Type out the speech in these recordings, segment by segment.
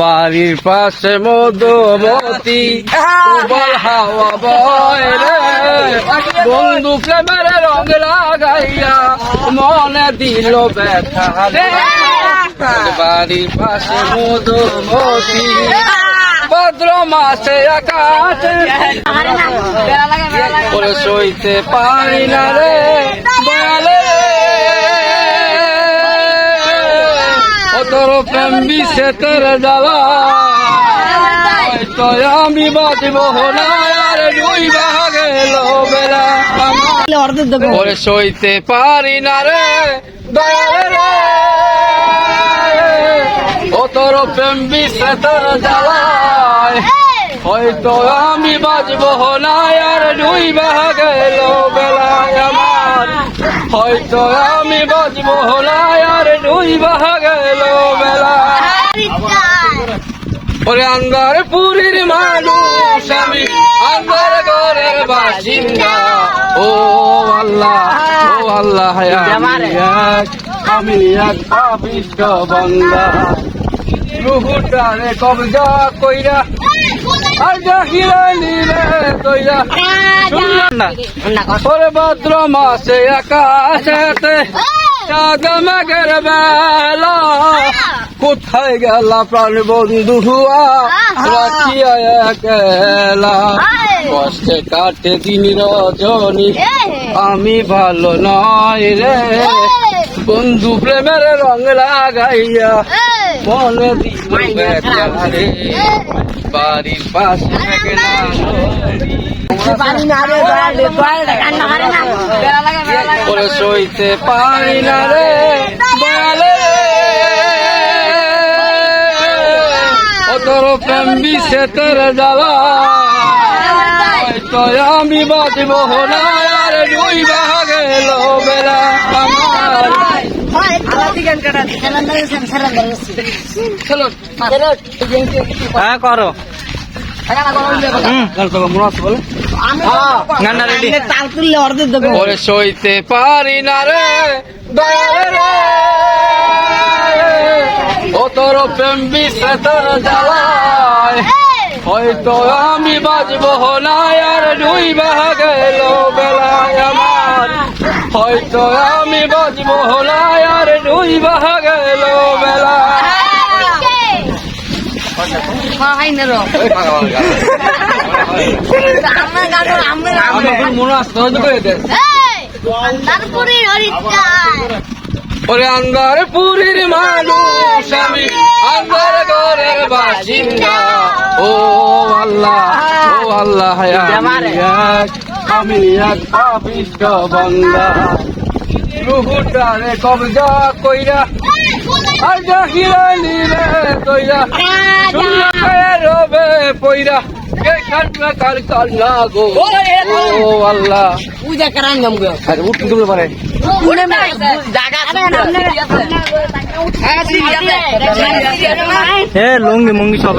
বাড়ির পাশে মধুমতি উবল হাওয়া বয় রে। বন্ধু প্রেমের রঙ লাগাইয়া মনে দিল ব্যথা রে বাড়ির পাশে মধুমতি ভদ্র মাসে আকাশে। সইতে পারি না রে। ও তোর প্রেম বিষে আমি বাঁচব বেলা ওরে সইতে পারি না রে ও তোর প্রেম বিষে হয়তো আমি বাজব না আর দুই ভাগে বেলায় আমার হয়তো আমি বাজব না আর দুই ভাগে বেলা। ওরে আন্দার পুরীর মানুষ, আমি আন্দার ঘরের বাসিন্দা। ও আল্লাহ ও আল্লাহ, আমি এক পাপিষ্ট বন্দা। কইরা ভাদ্র মাসে আকাশেতে চাঁদমেঘের বেলা। কোথায় গেল প্রাণ বন্ধু হুয়া? কষ্টে কাটে দিন রজনী। আমি ভালো নয় রে। বন্ধু প্রেমের রং লাগাইয়া দিল রে বাড়ির পাশে থেকে না করে সইতে পারি না রে ও তোর প্রেম বিষে তোর জ্বালা। তো আমি বাঁচব না আর দুই ভাগে বেলা আমার হ্যাঁ সইতে পারি না রে ও তোর প্রেম বিষে তোর জ্বালায়। হয়তো আমি বাজব না আর দুই ভাগে বেলায় আমার। হয়তো আমি বাজব না হরিচার ওরে আন্দার পুরীর মানুষ আমি আন্দার ঘরের বাসিন্দা ও আল্লাহ ও আল্লাহ আমি এক পাপিষ্ট বন্দা। রুহুটারে কবজা কইরা আর জাহিরা নিলে কইরা রবে পইরা কার কার না গো ও আল্লাহ পূজা করান জম গো আরে উঠ তুমি পারে এ লুঙ্গি মুঙ্গি সব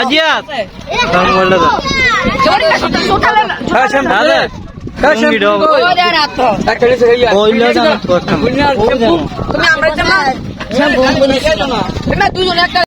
আজিয়াত বললে তো দাদা তুমি আমরা